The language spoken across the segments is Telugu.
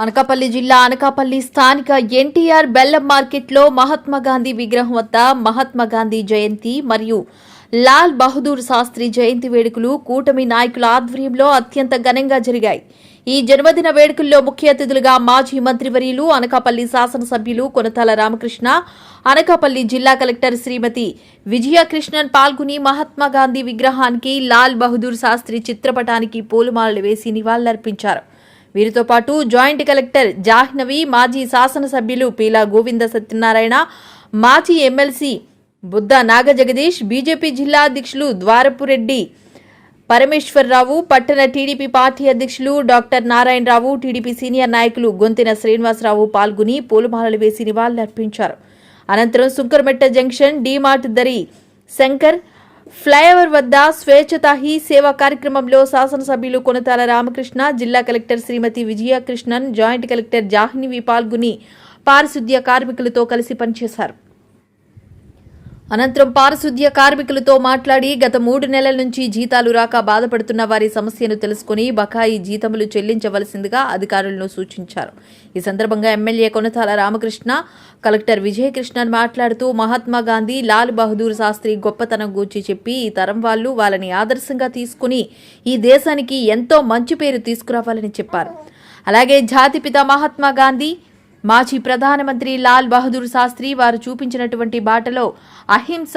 అనకాపల్లి జిల్లా అనకాపల్లి స్థానిక ఎన్టీఆర్ బెల్లం మార్కెట్లో మహాత్మా గాంధీ విగ్రహం వద్ద మహాత్మా గాంధీ జయంతి మరియు లాల్ బహదూర్ శాస్త్రి జయంతి వేడుకలు కూటమి నాయకుల ఆధ్వర్యంలో అత్యంత ఘనంగా జరిగాయి. ఈ జన్మదిన వేడుకల్లో ముఖ్య అతిథులుగా మాజీ మంత్రివర్యులు అనకాపల్లి శాసనసభ్యులు కొనతాల రామకృష్ణ అనకాపల్లి జిల్లా కలెక్టర్ శ్రీమతి విజయకృష్ణన్ పాల్గొని మహాత్మా గాంధీ విగ్రహానికి లాల్ బహదూర్ శాస్త్రి చిత్రపటానికి పూలమాలలు వేసి నివాళులర్పించారు. వీరితో పాటు జాయింట్ కలెక్టర్ జాహ్నవి మాజీ శాసనసభ్యులు పీలా గోవింద సత్యనారాయణ మాజీ ఎమ్మెల్సీ బుద్ధ నాగజగదీష్ బీజేపీ జిల్లా అధ్యక్షులు ద్వారపురెడ్డి పరమేశ్వరరావు పట్టణ టీడీపీ పార్టీ అధ్యక్షులు డాక్టర్ నారాయణరావు టీడీపీ సీనియర్ నాయకులు గొంతిన శ్రీనివాసరావు పాల్గొని పూలమాలలు వేసి నివాళులర్పించారు. అనంతరం సుంకరమెట్ట జంక్షన్ డీమార్ట్ దరి శంకర్ ఫ్లైఓవర్ వద్ద స్వేచ్ఛతా హీ సేవా కార్యక్రమంలో శాసనసభ్యులు కొనతాల రామకృష్ణ జిల్లా collector Shrimati Vijayakrishnan joint collector Jahnavi పాల్గొని పారిశుద్ధ్య కార్మికులతో కలిసి పనిచేశారు. అనంతరం పారిశుద్ధ్య కార్మికులతో మాట్లాడి గత మూడు నెలల నుంచి జీతాలు రాక బాధపడుతున్న వారి సమస్యను తెలుసుకుని బకాయి జీతములు చెల్లించవలసిందిగా అధికారులను సూచించారు. ఈ సందర్భంగా ఎమ్మెల్యే కొనతాల రామకృష్ణ కలెక్టర్ విజయకృష్ణన్ మాట్లాడుతూ మహాత్మా గాంధీ లాల్ బహదూర్ శాస్త్రి గొప్పతనం గూర్చి చెప్పి ఈ తరం వాళ్ళు వాళ్ళని ఆదర్శంగా తీసుకుని ఈ దేశానికి ఎంతో మంచి పేరు తీసుకురావాలని చెప్పారు. అలాగే జాతిపిత మహాత్మా గాంధీ మాజీ ప్రధానమంత్రి లాల్ బహదూర్ శాస్త్రి వారు చూపించినటువంటి బాటలో అహింస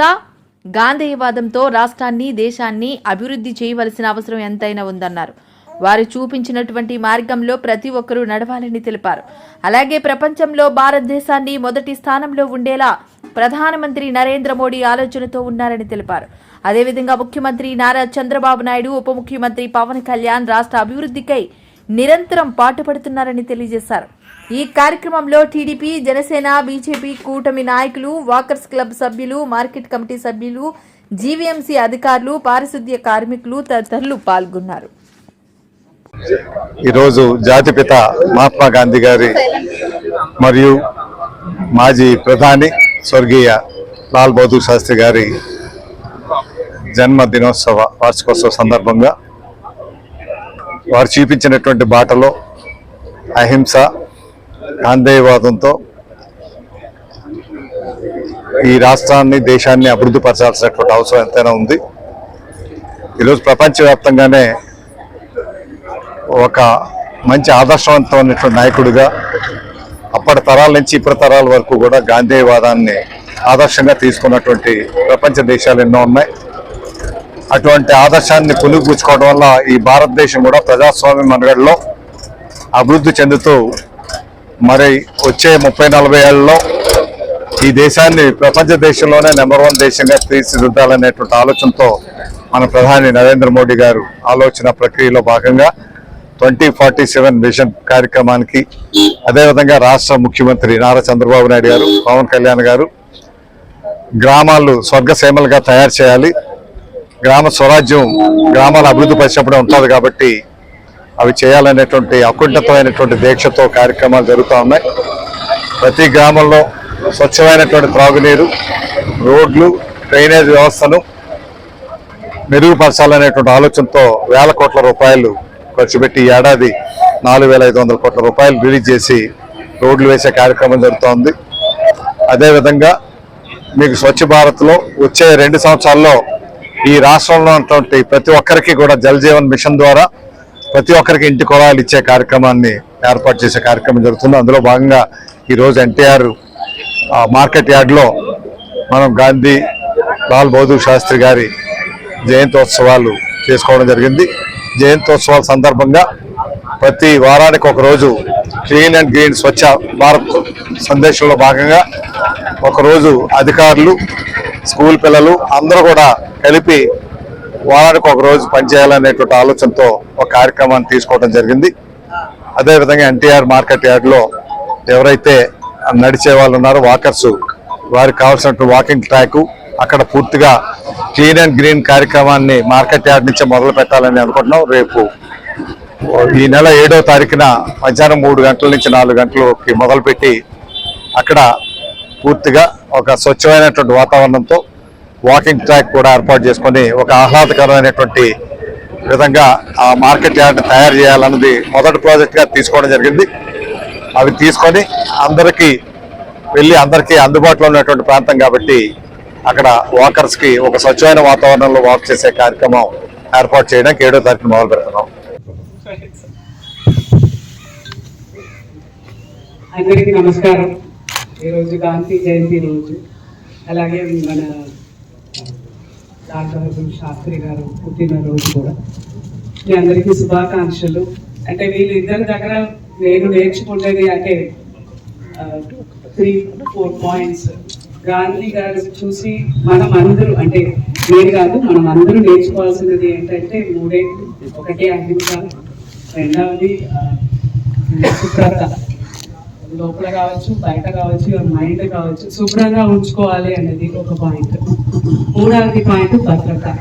గాంధేయవాదంతో రాష్ట్రాన్ని దేశాన్ని అభివృద్ధి చేయవలసిన అవసరం ఎంతైనా ఉందన్నారు. వారు చూపించినటువంటి మార్గంలో ప్రతి ఒక్కరూ నడవాలని తెలిపారు. అలాగే ప్రపంచంలో భారతదేశాన్ని మొదటి స్థానంలో ఉండేలా ప్రధానమంత్రి నరేంద్ర మోడీ ఆలోచనతో ఉన్నారని తెలిపారు. అదేవిధంగా ముఖ్యమంత్రి నారా చంద్రబాబు నాయుడు ఉప ముఖ్యమంత్రి పవన్ కళ్యాణ్ రాష్ట్ర అభివృద్ధికై నిరంతరం పాటుపడుతున్నారని తెలియజేశారు. ఈ కార్యక్రమంలో టీడీపీ జనసేన బీజేపీ కూటమి నాయకులు వాకర్స్ క్లబ్ సభ్యులు మార్కెట్ కమిటీ సభ్యులు జీవీఎంసీ అధికారులు పారిశుద్ధ్య కార్మికులు తదితరులు పాల్గొన్నారు. ఈరోజు జాతిపిత మహాత్మా గాంధీ గారి మరియు మాజీ ప్రధాని స్వర్గీయ లాల్ బహదూర్ శాస్త్రి గారి జన్మ దినోత్సవ వార్షికోత్సవ సందర్భంగా వారు చూపించినటువంటి బాటలో అహింస గాంధేయవాదంతో ఈ రాష్ట్రాన్ని దేశాన్ని అభివృద్ధి పరచాల్సినటువంటి అవసరం ఎంతైనా ఉంది. ఈరోజు ప్రపంచవ్యాప్తంగానే ఒక మంచి ఆదర్శవంతమైనటువంటి నాయకుడిగా అప్పటి తరాల నుంచి ఇప్పటి తరాల వరకు కూడా గాంధేయవాదాన్ని ఆదర్శంగా తీసుకున్నటువంటి ప్రపంచ దేశాలు ఎన్నో ఉన్నాయి. అటువంటి ఆదర్శాన్ని పులుగుపుచ్చుకోవడం వల్ల ఈ భారతదేశం కూడా ప్రజాస్వామ్య మనగడలో అభివృద్ధి చెందుతూ మరి వచ్చే ముప్పై నలభై ఏళ్ళలో ఈ దేశాన్ని ప్రపంచ దేశంలోనే నెంబర్ వన్ దేశంగా తీర్చిదిద్దాలనేటువంటి ఆలోచనతో మన ప్రధాని నరేంద్ర మోడీ గారు ఆలోచన ప్రక్రియలో భాగంగా ట్వంటీ ఫార్టీ సెవెన్ విజన్ కార్యక్రమానికి అదేవిధంగా రాష్ట్ర ముఖ్యమంత్రి నారా చంద్రబాబు నాయుడు గారు పవన్ కళ్యాణ్ గారు గ్రామాలు స్వర్గసీమలుగా తయారు చేయాలి. గ్రామ స్వరాజ్యం గ్రామాల అభివృద్ధి పరిచినప్పుడే ఉంటుంది కాబట్టి అవి చేయాలనేటువంటి అకుంఠితమైనటువంటి దీక్షతో కార్యక్రమాలు జరుగుతూ ఉన్నాయి. ప్రతి గ్రామంలో స్వచ్ఛమైనటువంటి త్రాగునీరు రోడ్లు డ్రైనేజ్ వ్యవస్థను మెరుగుపరచాలనేటువంటి ఆలోచనతో వేల కోట్ల రూపాయలు ఖర్చు పెట్టి ఏడాది నాలుగు వేల ఐదు వందల కోట్ల రూపాయలు రిలీజ్ చేసి రోడ్లు వేసే కార్యక్రమం జరుగుతోంది అదేవిధంగా మీకు స్వచ్ఛ భారత్లో వచ్చే రెండు సంవత్సరాల్లో ఈ రాష్ట్రంలో ఉన్నటువంటి ప్రతి ఒక్కరికి కూడా జల్ జీవన్ మిషన్ ద్వారా ప్రతి ఒక్కరికి ఇంటి కుళాయిలు ఇచ్చే కార్యక్రమాన్ని ఏర్పాటు చేసే కార్యక్రమం జరుగుతుంది. అందులో భాగంగా ఈరోజు ఎన్టీఆర్ మార్కెట్ యార్డ్లో మనం గాంధీ లాల్ బహదూర్ శాస్త్రి గారి జయంతోత్సవాలు చేసుకోవడం జరిగింది. జయంతోత్సవాల సందర్భంగా ప్రతి వారానికి ఒకరోజు clean and green Swachh Bharat సందేశంలో భాగంగా ఒకరోజు అధికారులు స్కూల్ పిల్లలు అందరూ కూడా కలిపి వారానికి ఒక రోజు పనిచేయాలనేటువంటి ఆలోచనతో ఒక కార్యక్రమాన్ని తీసుకోవడం జరిగింది. అదేవిధంగా ఎన్టీఆర్ మార్కెట్ యార్డ్లో ఎవరైతే నడిచే వాళ్ళు ఉన్నారో వాకర్స్ వారికి కావాల్సినటువంటి వాకింగ్ ట్రాక్ అక్కడ పూర్తిగా క్లీన్ అండ్ గ్రీన్ కార్యక్రమాన్ని మార్కెట్ యార్డ్ నుంచి మొదలు పెట్టాలని అనుకుంటున్నాం. రేపు ఈ నెల ఏడో తారీఖున మధ్యాహ్నం మూడు గంటల నుంచి నాలుగు గంటలకి మొదలుపెట్టి అక్కడ పూర్తిగా ఒక స్వచ్ఛమైనటువంటి వాతావరణంతో వాకింగ్ ట్రాక్ కూడా ఏర్పాటు చేసుకొని ఒక ఆహ్లాదకరమైనటువంటి విధంగా ఆ మార్కెట్ యార్డ్ తయారు చేయాలన్నది మొదటి ప్రాజెక్ట్గా తీసుకోవడం జరిగింది. అవి తీసుకొని అందరికీ వెళ్ళి అందరికీ అందుబాటులో ఉన్నటువంటి ప్రాంతం కాబట్టి అక్కడ వాకర్స్కి ఒక స్వచ్ఛమైన వాతావరణంలో వాక్ చేసే కార్యక్రమం ఏర్పాటు చేయడానికి ఏడో తారీఖు మొదలు పెడుతున్నాం అందరికీ నమస్కారం. ఈరోజు గాంధీ జయంతి రోజు. అలాగే మన డాక్టర్ శాస్త్రి గారు పుట్టినరోజు కూడా. మీ అందరికీ శుభాకాంక్షలు. అంటే వీళ్ళిద్దరి దగ్గర నేను నేర్చుకుంటేది అంటే త్రీ ఫోర్ పాయింట్స్ గాంధీ గారు చూసి మనం అందరూ అంటే నేను కాదు మనం అందరూ నేర్చుకోవాల్సినది ఏంటంటే మూడే. ఒకటి అహింస రెండవది శుభ్రత. లోపల కావచ్చు బయట కావచ్చు మైండ్ కావచ్చు శుభ్రంగా ఉంచుకోవాలి అనేది ఒక పాయింట్ మూడవది పాయింట్ భద్రత.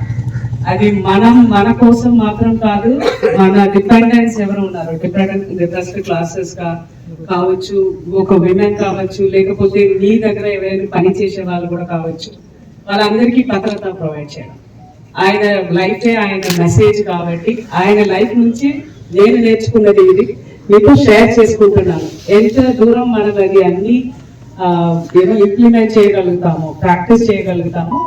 అది మనం మన కోసం మాత్రం కాదు మన డిపెండెంట్స్ ఎవరు ఉన్నారు? డిపెండెంట్ డిప్రెస్డ్ క్లాసెస్గా కావచ్చు ఒక విమెన్ కావచ్చు లేకపోతే మీ దగ్గర ఎవరైనా పని చేసే వాళ్ళు కూడా కావచ్చు. వాళ్ళందరికీ భద్రత ప్రొవైడ్ చేయడం ఆయన లైఫే ఆయన మెసేజ్ కాబట్టి ఆయన లైఫ్ నుంచి నేను నేర్చుకున్నది ఇది. మీతో షేర్ చేసుకుంటున్నాను. ఎంత దూరం మనది అది అన్ని ఏదో ఇంప్లిమెంట్ చేయగలుగుతామో ప్రాక్టీస్ చేయగలుగుతాము.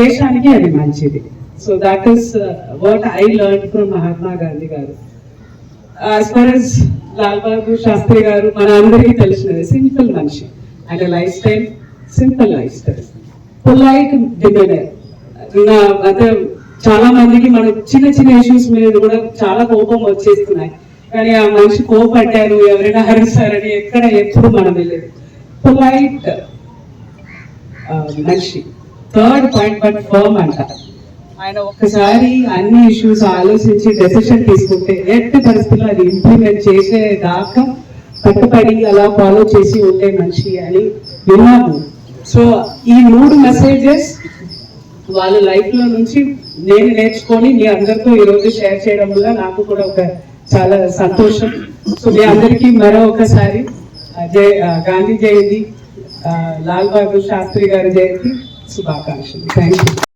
దేశానికి అది మంచిది. So that is what I learn from Mahatma Gandhi garu. As far as Lal Bahadur Shastri garu మన అందరికీ తెలిసినది సింపుల్ మనిషి. అంటే life style simple life style polite demeanour అంటే చాలా మందికి మన చిన్న చిన్న ఇష్యూస్ మీద కూడా చాలా కోపం వచ్చేస్తున్నాయి. కానీ ఆ మనిషి కోపడ్డారు ఎవరైనా హరిస్తారని ఎక్కడ ఎప్పుడు మనం వెళ్ళేది పొలైట్ మనిషి. థర్డ్ పాయింట్ బట్ ఫర్మ్ అంట. ఆయన ఒక్కసారి అన్ని ఇష్యూస్ ఆలోచించి డెసిషన్ తీసుకుంటే ఎట్టి పరిస్థితుల్లో అది ఇంప్లిమెంట్ చేసే దాకా కట్టుబడి అలా ఫాలో చేసి ఉండే మనిషి అని విన్నాము. సో ఈ మూడు మెసేజెస్ వాళ్ళ లైఫ్లో నుంచి నేను నేర్చుకొని మీ అందరితో ఈ రోజు షేర్ చేయడం వల్ల నాకు కూడా ఒక చాలా సంతోషం. సో మీ అందరికీ మరో ఒకసారి జయ గాంధీ జయంతి లాల్ బహదూర్ శాస్త్రి గారి జయంతి శుభాకాంక్షలు. Thank you